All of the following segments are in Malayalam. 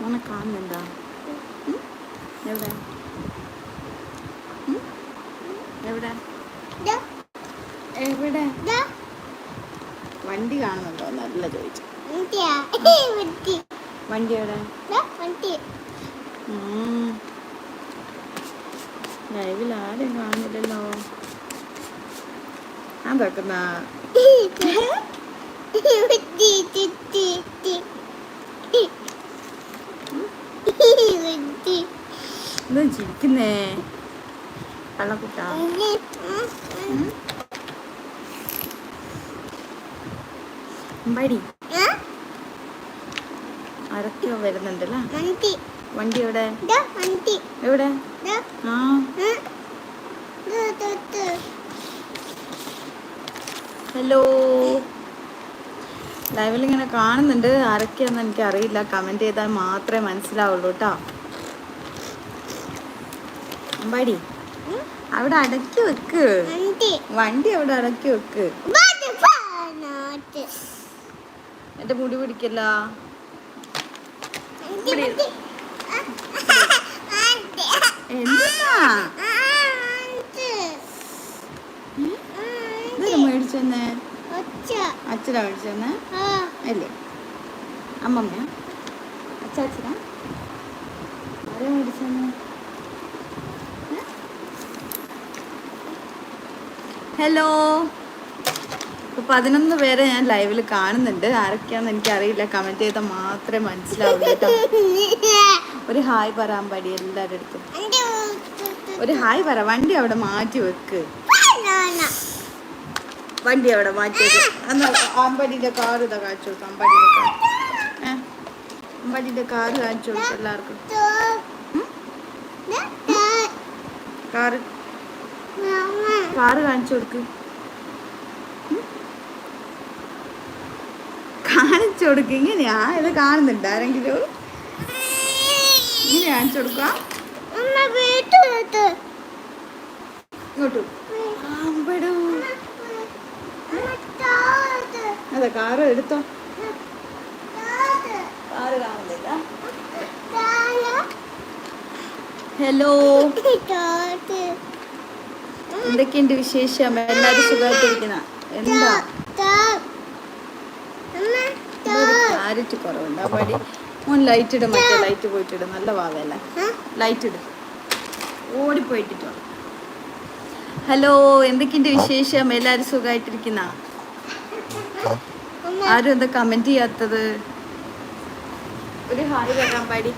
മോനെ കാണുന്നുണ്ടോ? എവിടെ? എവിടെ? എവിടെ? വണ്ടി കാണുന്നുണ്ടോ? നല്ല ചോദിച്ചു. വണ്ടി. വണ്ടി എവിടെ. ലൈവിൽ ആരും കാണുന്നില്ലല്ലോ. അതൊക്കുന്ന വണ്ടി, ചുറ്റി, ചുറ്റി. വണ്ടി. എന്താ ചിരിക്കുന്നേ കള്ളക്കുട്ട. അമ്പാടി ആരൊക്കെയോ വരുന്നുണ്ടല്ലോ വണ്ടി. എവിടെ. എവിടെ? ആ. ഹലോ. ലൈവിൽ ഇങ്ങനെ കാണുന്നുണ്ട്. ആരൊക്കെയാണെന്ന് എനിക്ക് അറിയില്ല കമന്റ് ചെയ്താൽ മാത്രമേ മനസ്സിലാവുള്ളൂ കേട്ടോ. അമ്പാടി. അവിടെ അടക്കി വെക്ക്. വണ്ടി. അവിടെ അടക്കി വെക്ക്. എന്റെ മുടി പിടിക്കല്ല. എന്താ? മേടിച്ചെന്നെ? അച്ഛനാ മേടിച്ചെന്നേ? അല്ലേ? അമ്മമ്മ അച്ഛാ മേടിച്ചെന്നെ ഹലോ ഇപ്പൊ പതിനൊന്ന് പേരെ ഞാൻ ലൈവിൽ കാണുന്നുണ്ട്. ആരൊക്കെയാന്ന് എനിക്കറിയില്ല. കമന്റ് ചെയ്താൽ മാത്രമേ മനസ്സിലാവൂ കേട്ടോ. ഒരു ഹായ് പറയാൻ പാടി എല്ലാവരുടെ അടുത്തും. ഒരു ഹായ് പറ വണ്ടി അവിടെ മാറ്റി വെക്ക്. വണ്ടി അവിടെ മാറ്റി വെക്ക്. എന്നാ അമ്പടിന്റെ കാർ ഇതാ കാണിച്ചു കൊടുക്കാം അമ്പടിന്റെ കാർ അമ്പടിന്റെ കാർ കാണിച്ചു കൊടുക്കാം എല്ലാവർക്കും. കാറ്. കാറ് കാണിച്ചു കൊടുക്ക്? കാണിച്ചു കൊടുക്ക്. ഇങ്ങനെയാ? ഇത് കാണുന്നുണ്ട് ആരെങ്കിലും? ഇങ്ങനെ കാണിച്ചു കൊടുക്കുക ഇങ്ങോട്ട്. അതെ കാറ് എടുത്തോ. കാറ് കാണുന്നില്ല. ഹലോ. എന്തൊക്കെയുണ്ട് വിശേഷം? എല്ലാവരും സുഖമായിട്ടിരിക്കുന്ന. എന്താ. ക്ലാരിറ്റി കുറവുണ്ട്. ആ പടി. മോൻ ലൈറ്റ് ഇടും മറ്റേ ലൈറ്റ് പോയിട്ടിടും. നല്ല ഭാവമല്ലേ ആ? ലൈറ്റ് ഇടും. ഓടിപ്പോയിട്ടിട്ടോ. ഹലോ എന്തൊക്കെയുണ്ട് വിശേഷം? എല്ലാവരും സുഖമായിട്ടിരിക്കുന്ന? ആരും എന്താ കമന്റ് ചെയ്യാത്തത്? ഒരു ഹായ് പറയാൻ പാടി.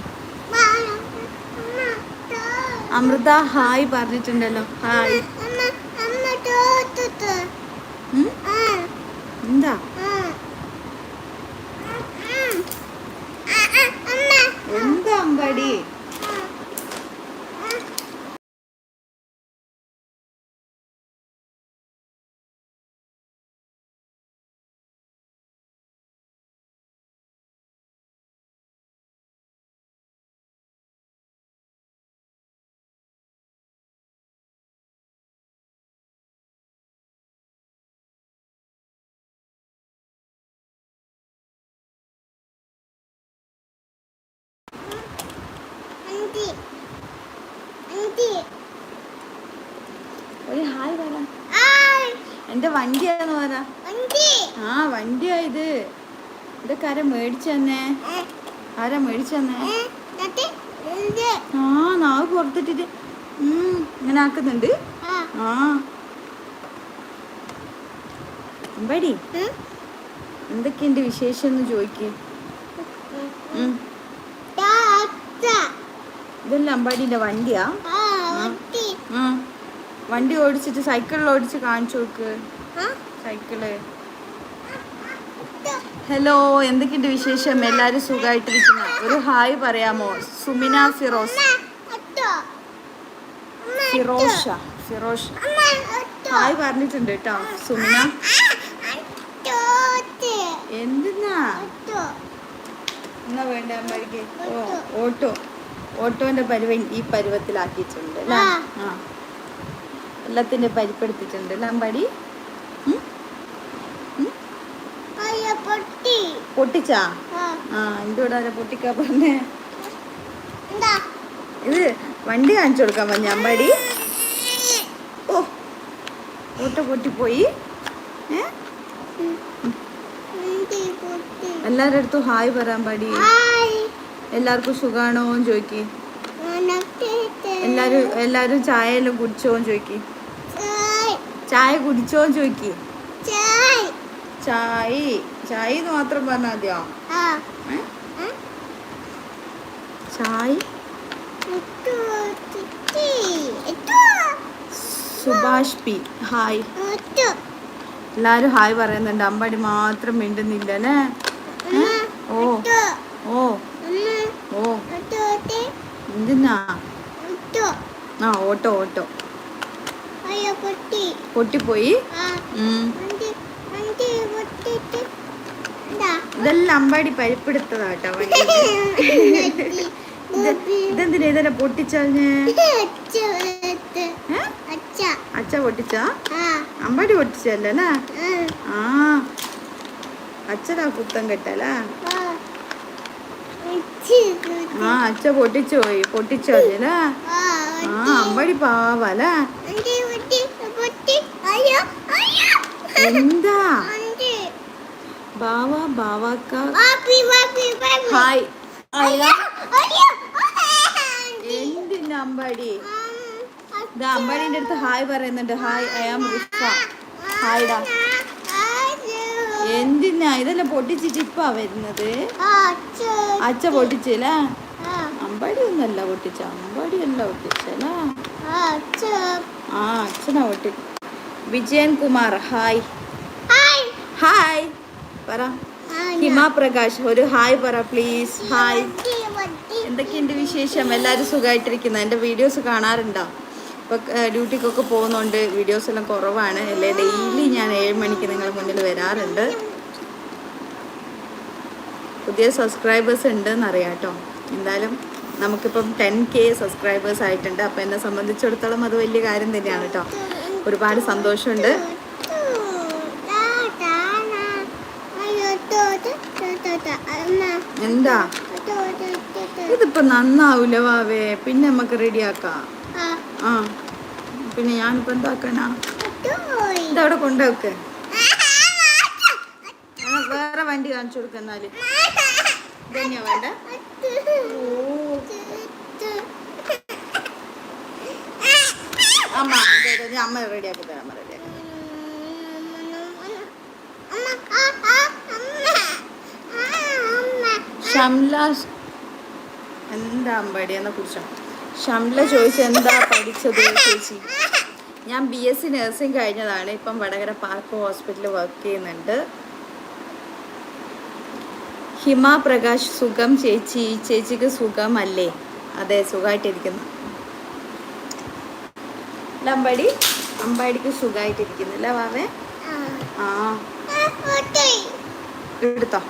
അമൃത ഹായ് പറഞ്ഞിട്ടുണ്ടല്ലോ. ഹായ് അമ്മ, അമ്മ, താഴത്ത്. ഉം? ആ, എന്താ ആ. ഉം. ആ, ആ, അമ്മ. എന്താ അമ്പാടി അന്റി. അന്റി. ഒരു ഹായ് പറ. എന്റെ വണ്ടിയാന്ന് പറ. ആ വണ്ടിയാ ഇത്. ഇതൊക്കെ ആരാ മേടിച്ചു തന്നെ? ആരാ മേടിച്ചു തന്നെ? ആ നാവ് പുറത്തിട്ടിട്ട്. ഇങ്ങനെ ആക്കുന്നുണ്ട്. ആ, അമ്പടി. എന്തൊക്കെയുണ്ട് വിശേഷം എന്ന് ചോദിക്കേ. ഇതെല്ലാം അമ്പാടിന്റെ വണ്ടിയാ? വണ്ടി. ഓടിച്ചിട്ട് സൈക്കിളിൽ ഓടിച്ച് കാണിച്ചു നോക്ക് സൈക്കിൾ. ഹലോ എന്തൊക്കെയുണ്ട് വിശേഷം? എല്ലാരും സുഖമായിട്ടിരിക്കുന്ന ഒരു ഹായ് പറയാമോ? സുമിന ഫിറോസ്. ഫിറോഷ ഫിറോഷ. ഹായ് പറഞ്ഞിട്ടുണ്ട് കേട്ടോ സുമിന. എന്തിനാ? എന്നാ വേണ്ട അമ്മയ്ക്ക് ഓ ഓട്ടോ. ഓട്ടോന്റെ പരുവ ഈ പരുവത്തിലാക്കിയിട്ടുണ്ട് അല്ലേ ആ. ആ. എല്ലാത്തിന്റെ പരിപ്പെടുത്തിട്ടുണ്ട് ലാമ്പാടി. പൊട്ടിച്ചാ? ആ, കൂടെ ആരാ പൊട്ടിക്കാ പറഞ്ഞേ? ഇത് വണ്ടി കാണിച്ചു കൊടുക്കാൻ പറഞ്ഞ അമ്പാടി? ഓ ഓട്ടോ പൊട്ടിപ്പോയി. എല്ലാരടുത്തും എല്ലാവരുടെ അടുത്തും ഹായ് പറയാൻ പാടി ഹായ്. എല്ലാവർക്കും സുഖാണോ എന്ന് ചോദിക്കി. എല്ലാരും എല്ലാരും ചായ എല്ലാം കുടിച്ചോന്ന് ചോദിക്കി. ചായ് കുടിച്ചോന്ന് ചോദിക്കി. ചായ ചായ എന്ന് മാത്രം പറഞ്ഞാൽ മതിയോ? ചായ? Subhash P hi. എല്ലാരും ഹായ് പറയുന്നുണ്ട്. അമ്പാടി മാത്രം മിണ്ടുന്നില്ല ഓ ഓ. ഓ. എത്തു എത്തു എന്തിനാ എത്തു ആ ഓട്ടോ ഓട്ടോ. പൊട്ടിപ്പോയി? ഇതെല്ലാം അമ്പാടി പരിപ്പെടുത്തതാ കേട്ടോ ഇതെന്തിനാ ഇതെല്ലാം പൊട്ടിച്ചറിഞ്ഞ്? അച്ഛ. പൊട്ടിച്ചാ? അമ്പാടി പൊട്ടിച്ചല്ലേ? ആ. അച്ഛനാ കുത്തം കെട്ടല്ലേ? ആ അച്ഛ പൊട്ടിച്ചു പോയി പൊട്ടിച്ചു കളഞ്ഞല്ലേ ആ അമ്പാടി പാവല്ലേ? എന്താ? ബാവ ബാവാക്ക. ഹായ്. എന്തിനാ അമ്പാടി? അമ്പാടിന്റെ അടുത്ത് ഹായ് പറയുന്നുണ്ട്. Hi I am Rifa. ഹായ്ഡാ എന്തിനാ? ഇതെല്ലാം പൊട്ടിച്ചിട്ട് ഇപ്പാ വരുന്നത്? അച്ഛ പൊട്ടിച്ചല്ലേ അമ്പാടി ഒന്നല്ല പൊട്ടിച്ച. അമ്പാടി അല്ല പൊട്ടിച്ചല്ലേ ആ അച്ഛനാ പൊട്ടി. വിജയൻ കുമാർ ഹായ്. ഹായ്. പറ. ഹിമാപ്രകാശ് ഒരു ഹായ് പറ പ്ലീസ്. ഹായ്. എന്തൊക്കെയുണ്ട് വിശേഷം? എല്ലാവരും സുഖമായിട്ടിരിക്കുന്നു എന്റെ വീഡിയോസ് കാണാറുണ്ടോ? ഇപ്പോൾ ഡ്യൂട്ടിക്കൊക്കെ പോകുന്നതുകൊണ്ട് വീഡിയോസ് എല്ലാം കുറവാണ്. അല്ലേ? ഡെയിലി ഞാൻ ഏഴ് മണിക്ക് നിങ്ങളുടെ മുന്നിൽ വരാറുണ്ട്. പുതിയ സബ്സ്ക്രൈബേഴ്സ് ഉണ്ട് എന്നറിയാം കേട്ടോ. എന്തായാലും നമുക്കിപ്പം ടെൻ കെ സബ്സ്ക്രൈബേഴ്സ് ആയിട്ടുണ്ട്. അപ്പോൾ എന്നെ സംബന്ധിച്ചിടത്തോളം അത് വലിയ കാര്യം തന്നെയാണ് കേട്ടോ. ഒരുപാട് സന്തോഷമുണ്ട്. എന്താ? ഇതിപ്പോ നന്നാവൂല വാവേ? പിന്നെ നമുക്ക് റെഡിയാക്കാം. ആ. പിന്നെ ഞാനിപ്പോൾ എന്താക്കാനാ? ഇതവിടെ കൊണ്ടുവെക്ക് വേറെ വണ്ടി കാണിച്ചു കൊടുക്ക എന്നാൽ. ഇതന്നെയാ വേണ്ട? അമ്മ അമ്മ റെഡിയാക്കി തരാം അമ്മ റെഡിയാക്കി എന്താ അമ്പടിയെന്നെ കുറിച്ചോ? ഷംല ചോദിച്ചു എന്താ പഠിച്ചത് ചേച്ചി? ഞാൻ ബി എസ് സി നഴ്സിംഗ് കഴിഞ്ഞതാണ്. ഇപ്പം വടകര പാർക്ക് ഹോസ്പിറ്റലിൽ വർക്ക് ചെയ്യുന്നുണ്ട്. ഹിമ പ്രകാശ് സുഖം ചേച്ചി. ചേച്ചിക്ക് സുഖമല്ലേ? അതെ സുഖമായിട്ടിരിക്കുന്നു. അമ്പാടി അമ്പാടിക്ക് സുഖമായിട്ടിരിക്കുന്നു അല്ലേ വാവേ? ആ. എടുത്തോ?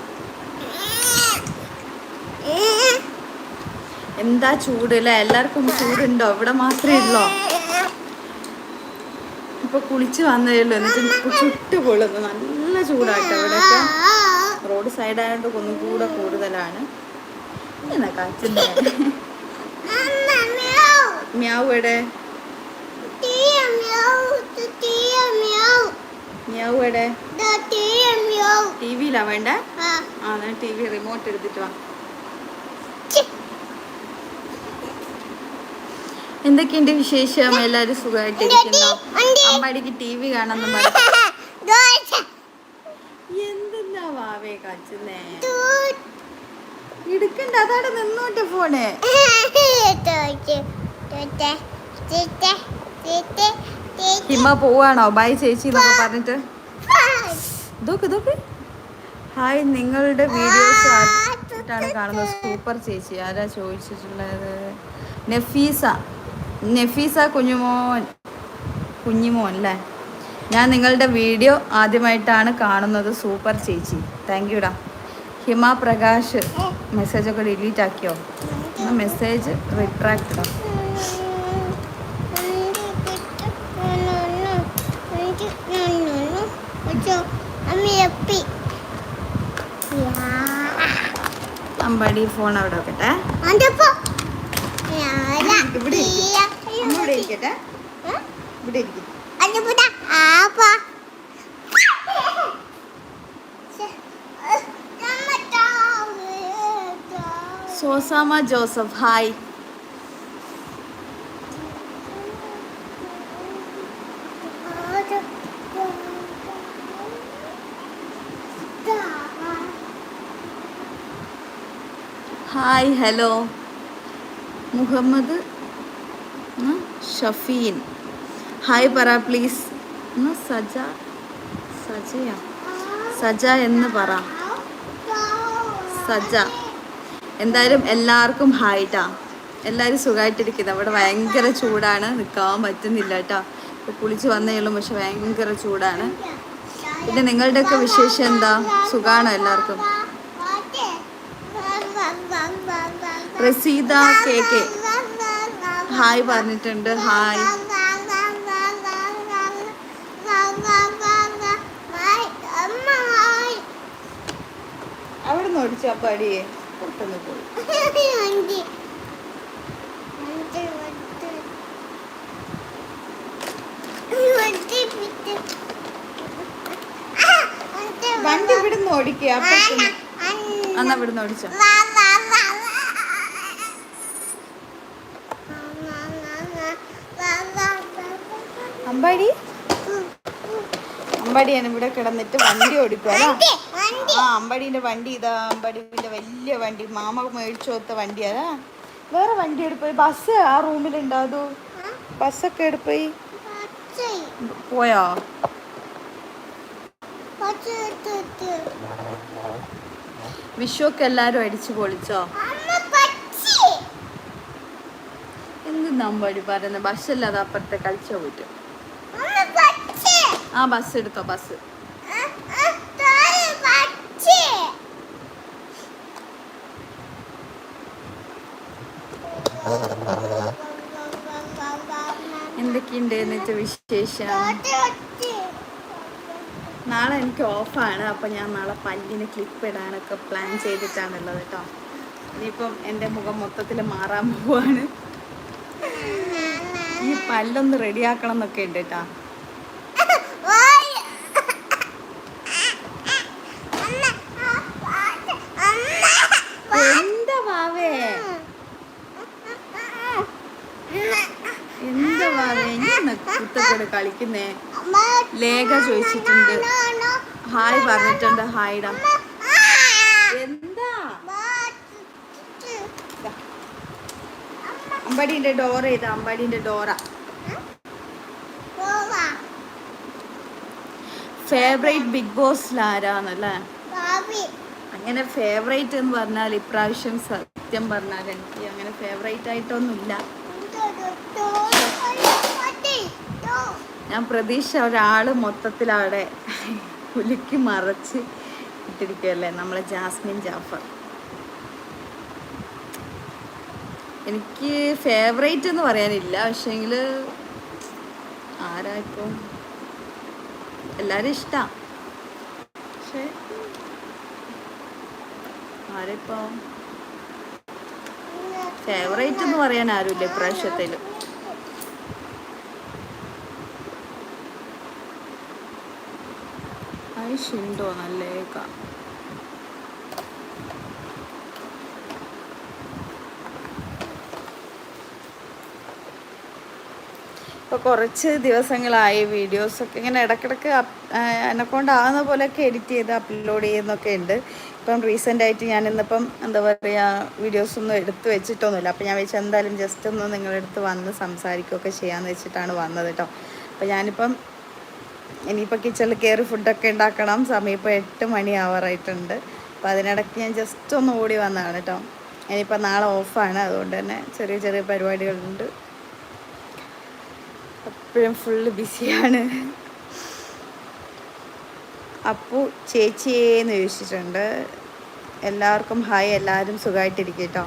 എന്താ ചൂട് അല്ലേ എല്ലാവർക്കും ചൂടുണ്ടോ? ഇവിടെ മാത്രമേ ഉള്ളോ? ഇപ്പൊ കുളിച്ച് വന്നതേ ഉള്ളൂ എന്നിട്ട് ചുട്ട് പൊള്ളുന്നു. നല്ല ചൂടാട്ടോ ഇവിടെയൊക്കെ. റോഡ് സൈഡ് ആയതുകൊണ്ട് ഒന്നും കൂടെ കൂടുതലാണ്. എന്നാ കാച്ചിന്റെ മ്യാവ് എവിടെ? മ്യാവ് എവിടെ? ടി വിയിലാ വേണ്ടേ? ആ ടി വി റിമോട്ട് എടുത്തിട്ട് വാ. എന്തൊക്കെയുണ്ട് വിശേഷം? എല്ലാരും സുഖമായിട്ടിരിക്കുന്നു? അമ്പാടിക്ക് ടി വി കാണാന്ന് പറഞ്ഞു എന്തെന്നാ വാവേ കാച്ചുന്നേ? ഇടുക്കണ്ട അതവിടെ നിന്നോട്ടെ ഫോണ്. ഹിമ പോവാണോ? ബൈ ചേച്ചി എന്നൊക്കെ പറഞ്ഞിട്ട്. ഇതൊക്കെ ഇതൊക്കെ ഹായ് നിങ്ങളുടെ വീഡിയോസ് ആയിട്ടാണ് കാണുന്നത്. സൂപ്പർ ചേച്ചി. ആരാ ചോദിച്ചിട്ടുള്ളത്? നഫീസ. നഫീസ കുഞ്ഞുമോൻ കുഞ്ഞിമോൻ അല്ലേ? ഞാൻ നിങ്ങളുടെ വീഡിയോ ആദ്യമായിട്ടാണ് കാണുന്നത്. സൂപ്പർ ചേച്ചി. താങ്ക് യുടാ ഹിമ പ്രകാശ് മെസ്സേജൊക്കെ ഡിലീറ്റ് ആക്കിയോ? മെസ്സേജ് റിട്രാക്ട് അമ്മയപ്പി. അമ്പാടി ഫോൺ അവിടെ വെക്കട്ടെ. ഇവിടെ ഇവിടെ ഇരിക്കട്ടെ. Sosamma Joseph hi hi hello Muhammad Shafeen. Hi പറ പ്ലീസ് സജ? സജയാ? സജ എന്ന് പറ. സജ. എന്തായാലും എല്ലാവർക്കും ഹായിട്ടാ എല്ലാവരും സുഖമായിട്ടിരിക്കുന്നത് അവിടെ ഭയങ്കര ചൂടാണ്. നിൽക്കാൻ പറ്റുന്നില്ല കേട്ടോ ഇപ്പോൾ കുളിച്ച് വന്നേ ഉള്ളൂ പക്ഷെ ഭയങ്കര ചൂടാണ്. പിന്നെ നിങ്ങളുടെയൊക്കെ വിശേഷം എന്താ? സുഖമാണോ എല്ലാവർക്കും? Raseeda K K. ഹായ് പറഞ്ഞിട്ടുണ്ട്. ഹായ്. അവിടെ നോടിച്ച പടിയെ പുറത്തുനിന്ന് പോയി. വണ്ടി ഇവിടുന്ന് ഓടിക്കുക അപ്പുറത്തുനിന്ന് എന്നാ ഇവിടെ നിന്ന് ഓടിച്ചോ. അമ്പാടി? അമ്പാടിയാണ് ഇവിടെ കിടന്നിട്ട് വണ്ടി ഓടിക്കുവാ ആ അമ്പാടിന്റെ വണ്ടി ഇതാ അമ്പാടിന്റെ വലിയ വണ്ടി. മാമ മേടിച്ചു കൊടുത്ത വണ്ടി അതാ. വേറെ വണ്ടി എടുപ്പോയി ബസ് ആ റൂമിൽ അതോ? ബസ്സൊക്കെ എടുപ്പോയി പോയാ? വിഷുവൊക്കെ എല്ലാരും അടിച്ചു പൊളിച്ചോ? എന്ത് നമ്പടി പറയുന്നത് ബസ്സല്ലാതെ അപ്പുറത്തെ കളിച്ചോ പോയിട്ട്? ആ ബസ് എടുത്തോ ബസ് എന്തൊക്കെയുണ്ട് എന്നിട്ട് വിശേഷം? നാളെ എനിക്ക് ഓഫാണ് അപ്പം ഞാൻ നാളെ പല്ലിന് ക്ലിപ്പ് ഇടാനൊക്കെ പ്ലാൻ ചെയ്തിട്ടാണുള്ളത് കേട്ടോ ഇനിയിപ്പം എന്റെ മുഖം മൊത്തത്തിൽ മാറാൻ പോവാണ്. ഈ പല്ലൊന്ന് റെഡിയാക്കണം എന്നൊക്കെ ഉണ്ട് കേട്ടോ എന്താ വാവേ എന്താ വാവേ കുത്തക്കോട് കളിക്കുന്നേ. ലേഖ ചോദിച്ചിട്ടുണ്ട്. ഹായ് പറഞ്ഞിട്ടുണ്ട്. ഹായ്ഡാ എന്താ. അമ്പാടിന്റെ ഡോറ ഇതാ അമ്പാടിന്റെ ഡോറ. ഫേവറേറ്റ് ബിഗ് ബോസ് ആരാന്നല്ലേ? അങ്ങനെ ഫേവറേറ്റ് എന്ന് പറഞ്ഞാൽ ഇപ്രാവശ്യം സത്യം പറഞ്ഞാൽ എനിക്ക് അങ്ങനെ ഫേവറേറ്റ് ആയിട്ടൊന്നുമില്ല. ഞാൻ പ്രതീക്ഷ ഒരാൾ മൊത്തത്തിൽ അവിടെ കുലുക്കി മറച്ച് ഇട്ടിരിക്കുകയല്ലേ? നമ്മളെ ജാസ്മിൻ ജാഫർ. എനിക്ക് ഫേവറേറ്റ് എന്ന് പറയാനില്ല. പക്ഷേങ്കിൽ ആരാ ഇപ്പം എല്ലാവരും ഇഷ്ടമാണ് പക്ഷേ ആരിപ്പോ ഫേവറേറ്റ് എന്ന് പറയാൻ ആരുമില്ല. ഇപ്രാവശ്യത്തിൽ ഐഷുണ്ടോ നല്ലേക്ക ഇപ്പോൾ കുറച്ച് ദിവസങ്ങളായി വീഡിയോസൊക്കെ ഇങ്ങനെ ഇടക്കിടക്ക് എന്നെ കൊണ്ടാകുന്ന പോലെയൊക്കെ എഡിറ്റ് ചെയ്ത് അപ്ലോഡ് ചെയ്യുന്നൊക്കെ ഉണ്ട്. ഇപ്പം റീസെന്റായിട്ട് ഞാൻ ഇന്നിപ്പം എന്താ പറയുക വീഡിയോസൊന്നും എടുത്ത് വെച്ചിട്ടൊന്നുമില്ല. അപ്പോൾ ഞാൻ വെച്ച് എന്തായാലും ജസ്റ്റ് ഒന്ന് നിങ്ങളെടുത്ത് വന്ന് സംസാരിക്കുകയൊക്കെ ചെയ്യാമെന്ന് വെച്ചിട്ടാണ് വന്നത് കേട്ടോ. അപ്പോൾ ഞാനിപ്പം ഇനിയിപ്പോൾ കിച്ചണിൽ കയറി ഫുഡൊക്കെ ഉണ്ടാക്കണം. സമയം ഇപ്പോൾ എട്ട് മണി ആവറായിട്ടുണ്ട്. അപ്പോൾ അതിനിടയ്ക്ക് ഞാൻ ജസ്റ്റ് ഒന്ന് ഓടി വന്നതാണ് കേട്ടോ ഇനിയിപ്പോൾ നാളെ ഓഫാണ് അതുകൊണ്ട് തന്നെ ചെറിയ ചെറിയ പരിപാടികളുണ്ട്. എപ്പോഴും ഫുള്ള് ബിസിയാണ് അപ്പു ചേച്ചിയേന്ന് ചോദിച്ചിട്ടുണ്ട്. എല്ലാവർക്കും ഹായ് എല്ലാവരും സുഖമായിട്ടിരിക്കും കേട്ടോ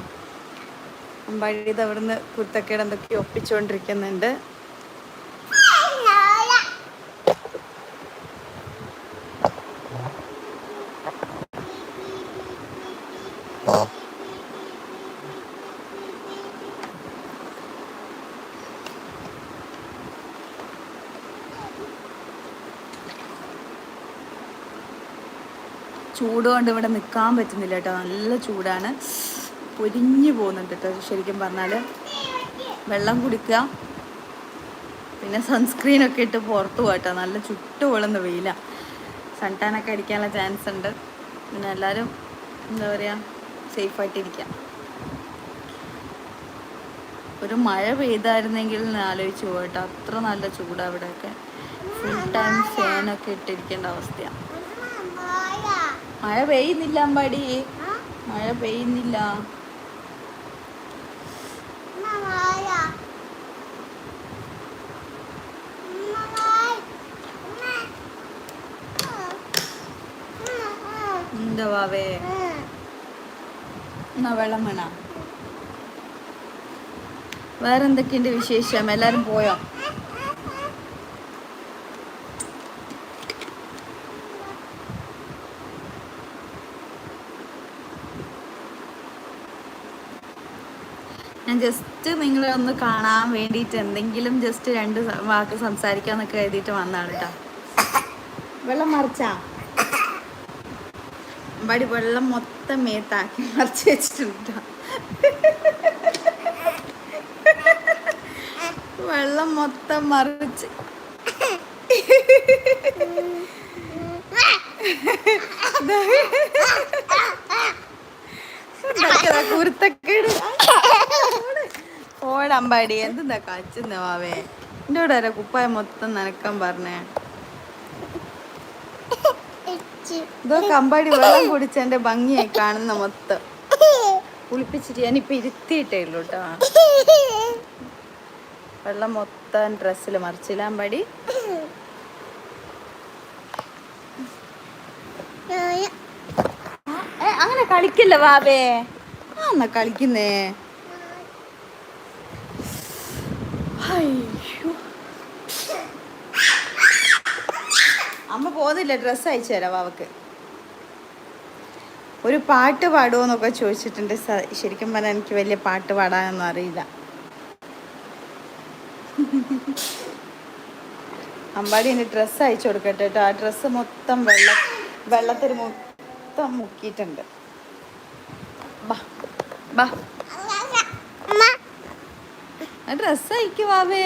അമ്പാടിയത് അവിടുന്ന് കുരുത്തക്കേട് എന്തൊക്കെയോ ഒപ്പിച്ചുകൊണ്ടിരിക്കുന്നുണ്ട് ചൂട് കൊണ്ട് ഇവിടെ നിൽക്കാൻ പറ്റുന്നില്ല കേട്ടോ. നല്ല ചൂടാണ്. പൊരിഞ്ഞു പോകുന്നുണ്ട് കേട്ടോ ശരിക്കും പറഞ്ഞാൽ വെള്ളം കുടിക്കുക. പിന്നെ സൺസ്ക്രീൻ ഒക്കെ ഇട്ട് പുറത്ത് പോകട്ടോ നല്ല ചുട്ടു പൊളുന്ന വെയിലാണ് സൺടാനൊക്കെ അടിക്കാനുള്ള ചാൻസ് ഉണ്ട്. പിന്നെ എല്ലാവരും എന്താ പറയുക സേഫായിട്ടിരിക്കാം ഒരു മഴ പെയ്തായിരുന്നെങ്കിൽ ആലോചിച്ച് പോകട്ടോ അത്ര നല്ല ചൂടാണ് ഇവിടെയൊക്കെ. ഫുൾ ടൈം ഫാനൊക്കെ ഇട്ടിരിക്കേണ്ട അവസ്ഥയാണ് മഴ പെയ്യുന്നില്ല അമ്പാടി. മഴ പെയ്യുന്നില്ല. എന്താ വാവേ എന്നാ വെള്ളം വേണ. വേറെ എന്തൊക്കെയുണ്ട് വിശേഷം? എല്ലാരും പോയോ? ജസ്റ്റ് നിങ്ങളെ ഒന്ന് കാണാൻ വേണ്ടിയിട്ട് എന്തെങ്കിലും ജസ്റ്റ് രണ്ട് വാക്ക് സംസാരിക്കാന്നൊക്കെ എഴുതിയിട്ട് വന്നതാണ് കേട്ടോ വെള്ളം മറിച്ചാ? അമ്പാടി വെള്ളം മൊത്തം മേത്താക്കി മറിച്ച് വെച്ചിട്ടുണ്ട് ട്ടോ. വെള്ളം മൊത്തം മറിച്ച്. കുരുത്തക്കേട്. ഓടമ്പാടി. എന്തെന്താ കച്ചുന്ന എന്റെ കൂടെ വരെ കുപ്പായ മൊത്തം നനക്കാൻ പറഞ്ഞേ. ഇതൊക്കെ കമ്പാടി വെള്ളം കുടിച്ച് എന്റെ ഭംഗിയായി കാണുന്ന മൊത്തം. കുളിപ്പിച്ചിട്ട് ഞാനിപ്പോ ഇരുത്തിയിട്ടേ ഉള്ളൂ കേട്ടോ. വെള്ളം മൊത്തം ഡ്രസ്സിൽ മറിച്ചില്ല അമ്പാടി. അങ്ങനെ കളിക്കില്ല വാവേ? ആ എന്നാ കളിക്കുന്നേ. അമ്മ പോകുന്നില്ല ഡ്രസ്സ് അയച്ചു തരാം അവക്ക് ഒരു പാട്ട് പാടുമോ എന്നൊക്കെ ചോദിച്ചിട്ടുണ്ട് ശരിക്കും പറഞ്ഞാൽ എനിക്ക് വലിയ പാട്ട് പാടാനൊന്നും അറിയില്ല. അമ്പാടി ഇനി ഡ്രസ്സ് അയച്ചു കൊടുക്കട്ടെ കേട്ടോ ആ ഡ്രസ്സ് മൊത്തം വെള്ള വെള്ളത്തിൽ മൊത്തം മുക്കിയിട്ടുണ്ട്. ബാ ബാ. ഡ്രസ്സ് അയക്കുവാവേ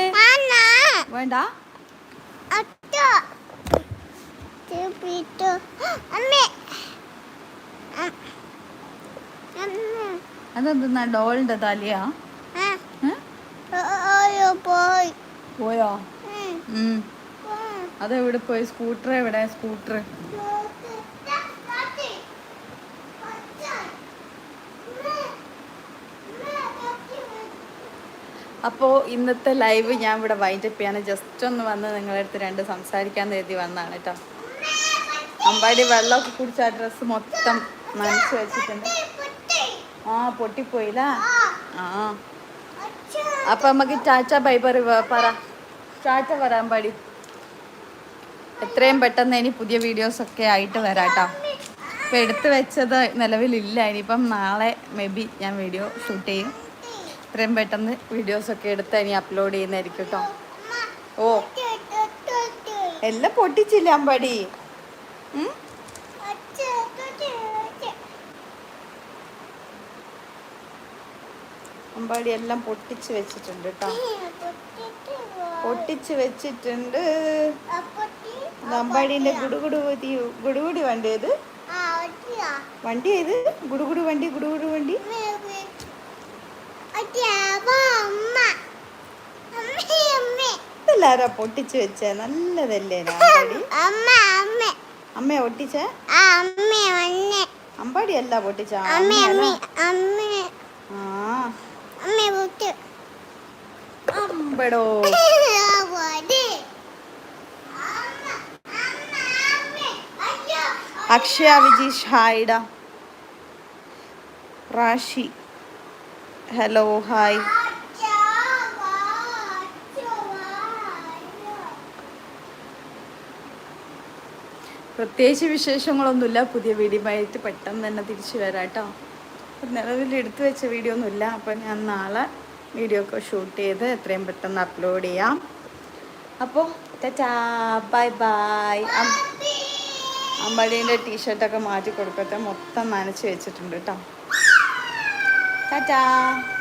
വേണ്ട. അതെന്താ ഡോളിന്റെ തലയാ? പോയി. അതെവിടെ പോയി? സ്കൂട്ടർ എവിടെ സ്കൂട്ടർ അപ്പോൾ ഇന്നത്തെ ലൈവ് ഞാൻ ഇവിടെ വൈൻഡപ്പ് ചെയ്യാണ്. ജസ്റ്റ് ഒന്ന് വന്ന് നിങ്ങളുടെ അടുത്ത് രണ്ട് സംസാരിക്കാൻ കരുതി വന്നതാണ് കേട്ടോ. അമ്പാടി വെള്ളമൊക്കെ കുടിച്ച ആ ഡ്രസ്സ് മൊത്തം നനച്ച് വെച്ചിട്ടുണ്ട്. ആ പൊട്ടിപ്പോയില്ല? ആ. അപ്പൊ നമുക്ക് ടാറ്റ ബൈബറി പറ പറ. ടാറ്റ വരാൻ പാടി എത്രയും പെട്ടെന്ന് ഇനി പുതിയ വീഡിയോസ് ഒക്കെ ആയിട്ട് വരാട്ടോ ഇപ്പൊ എടുത്തു വെച്ചത് നിലവിലില്ല. ഇനിയിപ്പം നാളെ മേ ബി ഞാൻ വീഡിയോ ഷൂട്ട് ചെയ്യും. എത്രയും പെട്ടെന്ന് വീഡിയോസ് ഒക്കെ എടുത്ത് ഇനി അപ്ലോഡ് ചെയ്യുന്നതായിരിക്കും കേട്ടോ. ഓ. എല്ലാം പൊട്ടിച്ചില്ല അമ്പടി? അമ്പാടി എല്ലാം പൊട്ടിച്ച് വെച്ചിട്ടുണ്ട് കേട്ടോ. പൊട്ടിച്ച് വെച്ചിട്ടുണ്ട്. അമ്പാടിന്റെ ഗുടുഗുടു ഗുടുകുടി വണ്ടി ഏത് വണ്ടി ഏത് ഗുടുഗുടു വണ്ടി ഗുടുഗുടു വണ്ടി? ഇതെല്ലാരാ പൊട്ടിച്ച് വെച്ച. നല്ലതല്ലേ അമ്മ ഒട്ടിച്ചേ അമ്പാടി അല്ല പൊട്ടിച്ച? അമ്പടോ. അക്ഷയ വിജീഷ് ഹായിഡ റാഷി ഹലോ ഹായ് പ്രത്യേകിച്ച് വിശേഷങ്ങളൊന്നുമില്ല. പുതിയ വീഡിയോ ആയിട്ട് പെട്ടെന്ന് തന്നെ തിരിച്ചു വരാം കേട്ടോ നിലവിൽ എടുത്തു വെച്ച വീഡിയോ ഒന്നുമില്ല അപ്പോൾ ഞാൻ നാളെ വീഡിയോ ഒക്കെ ഷൂട്ട് ചെയ്ത് എത്രയും പെട്ടെന്ന് അപ്ലോഡ് ചെയ്യാം. അപ്പോൾ ബൈ ബൈ അമ്പടീന്റെ ടീഷർട്ടൊക്കെ മാറ്റി കൊടുക്കട്ടെ. മൊത്തം നനച്ച് വെച്ചിട്ടുണ്ട് കേട്ടോ. 大家。